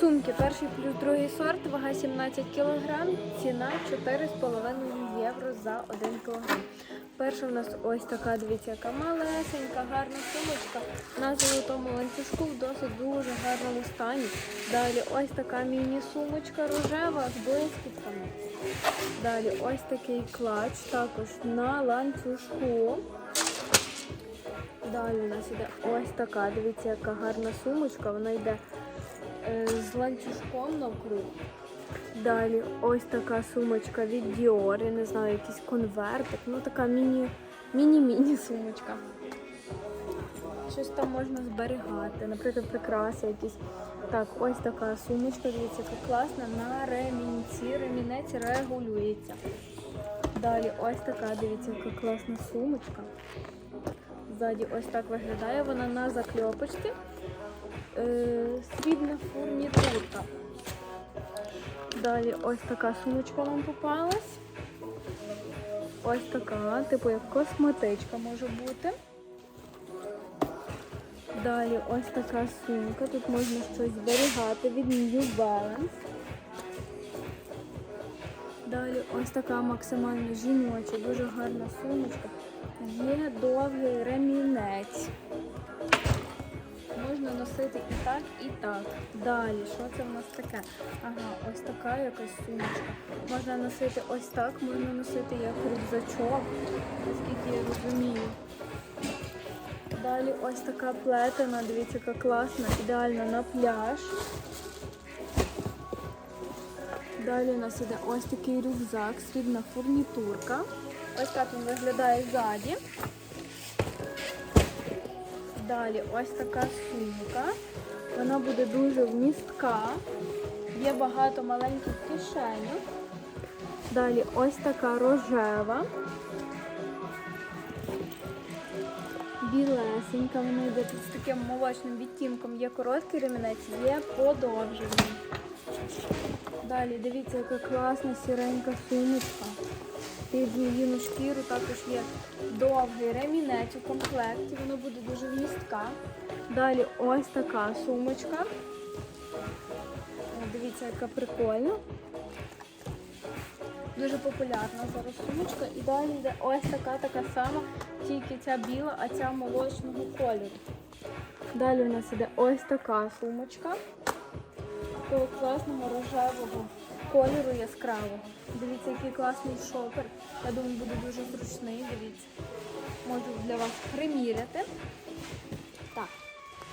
Сумки перший плюс другий сорт, вага 17 кг, ціна 4,5 євро за 1 кг. Перша в нас ось така, дивіться, яка малесенька, гарна сумочка на золотому ланцюжку в досить дуже гарному стані. Далі ось така міні-сумочка рожева з блискітками. Далі ось такий клач, також на ланцюжку. Далі у нас іде ось така, дивіться, яка гарна сумочка, вона йде з ланцюжком навкруг. Далі ось така сумочка від Dior, я не знаю, якийсь конвертик, ну така міні, міні-міні сумочка. Щось там можна зберігати, наприклад, прикраси якісь. Так, ось така сумочка, дивіться, яка класна, на ремінці, ремінець регулюється. Далі ось така, дивіться, яка класна сумочка. Ззаді ось так виглядає вона на закльопочці. Е, срібна фурнітурка. Далі ось така сумочка вам попалась. Ось така, типу як косметичка може бути. Далі ось така сумка. Тут можна щось зберігати від New Balance. Далі ось така максимально жіноча, дуже гарна сумочка. Є довгий ремінець. Можна носити і так, і так. Далі, що це в нас таке? Ага, ось така якась сумочка. Можна носити ось так, можна носити як рюкзачок, наскільки я розумію. Далі ось така плетена, дивіться, яка класна, ідеальна на пляж. Далі у нас іде ось такий рюкзак, срібна фурнітурка. Ось так він виглядає ззаді. Далі ось така сумка. Вона буде дуже вмістка. Є багато маленьких кишенів. Далі ось така рожева. Білесенька, вона йде тут з таким молочним відтінком. Є короткий ремінець, є подовжений. Далі дивіться, яка класна сіренька сумочка. Під зміїну шкіру також є довгий ремінець у комплекті, воно буде дуже вмістка. Далі ось така сумочка. Дивіться, яка прикольна. Дуже популярна зараз сумочка. І далі йде ось така така сама, тільки ця біла, а ця молочного кольору. Далі у нас іде ось така сумочка такого класного рожевого кольору яскравого. Дивіться, який класний шопер. Я думаю, буде дуже зручний. Дивіться. Можу для вас приміряти. Так.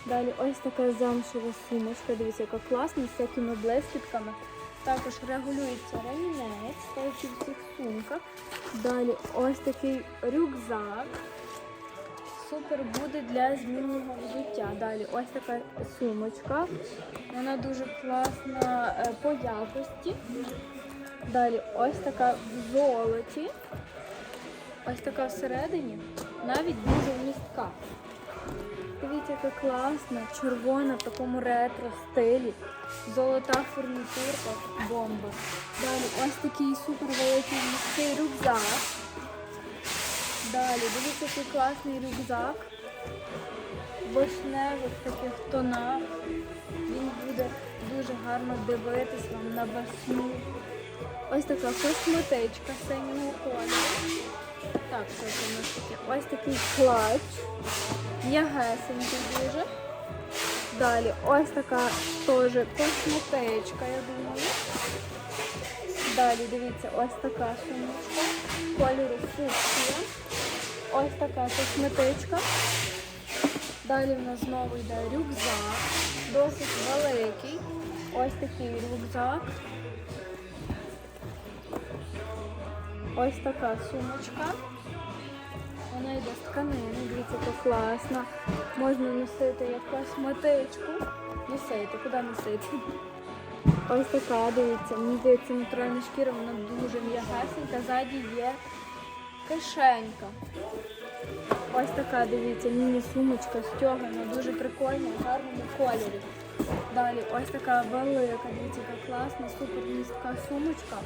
Далі ось така замшева сумочка. Дивіться, яка класна, з всякими блискітками. Також регулюється ремінець, стоячи в цих сумках. Далі ось такий рюкзак. Супер буде для змінного взуття. Далі ось така сумочка. Вона дуже класна е, по якості. Далі ось така в золоті. Ось така всередині. Навіть дуже вмістка. Дивіться, яка класна, червона в такому ретро стилі. Золота фурнітурка, бомба. Далі ось такий супер великий міський рюкзак. Далі, дивіться, який класний рюкзак. В вишневих таких тонах. Він буде дуже гарно дивитись вам на весну. Ось така косметичка синього кольору. Так, це у нас таке? Ось такий клач. М'ягесенький дуже. Далі ось така теж косметичка, я думаю. Далі дивіться, ось така сумочка. Кольору фуксія. Ось така косметичка. Далі в нас знову йде рюкзак. Досить великий. Ось такий рюкзак. Ось така сумочка. Вона йде з тканини, дивіться, яка класна. Можна носити як косметичку. Носити, куди носити? Ось така, дивіться, мені здається, натуральна шкіра, вона дуже м'ягесенька, ззаді є кишенька. Ось така, дивіться, міні-сумочка стягана, дуже прикольна, в гарному кольорі. Далі ось така велика, дивіться, яка класна, супер містка сумочка.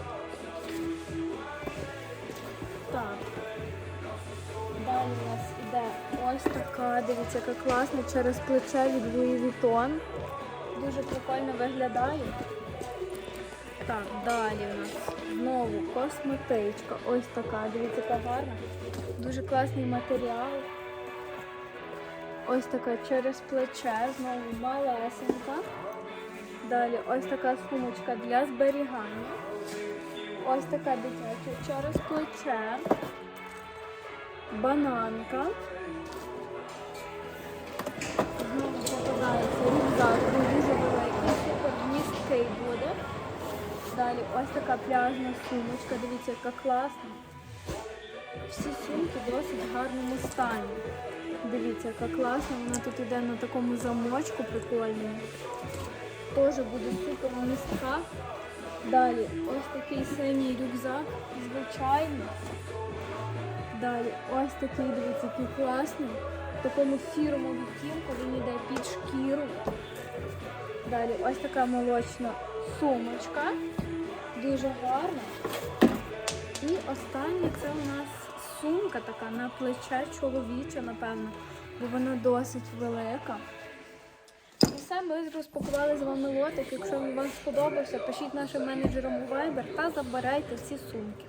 Так. Далі у нас іде ось така, дивіться, яка класна через плече від Louis Vuitton. Дуже прикольно виглядає. Так, далі у нас знову косметичка. Ось така. Дивіться, яка гарна. Дуже класний матеріал. Ось така через плече, знову малесенька. Далі ось така сумочка для зберігання. Ось така дитяча через плече. Бананка. Знову попадається рюкзак, дуже великий, супер місткий. Далі ось така пляжна сумочка. Дивіться, яка класна. Всі сумки в досить гарному стані. Дивіться, яка класна. Вона тут іде на такому замочку прикольному. Теж буде супер містка. Далі ось такий синій рюкзак, звичайно. Далі ось такий, дивіться, який класний. В такому сірому відтінку він йде під шкіру. Далі ось така молочна сумочка. Дуже гарна. І останнє це у нас сумка така на плече чоловіча, напевно, бо вона досить велика. Все, ми розпакували з вами лотик. Якщо вам сподобався, пишіть нашим менеджерам у Viber та забирайте ці сумки.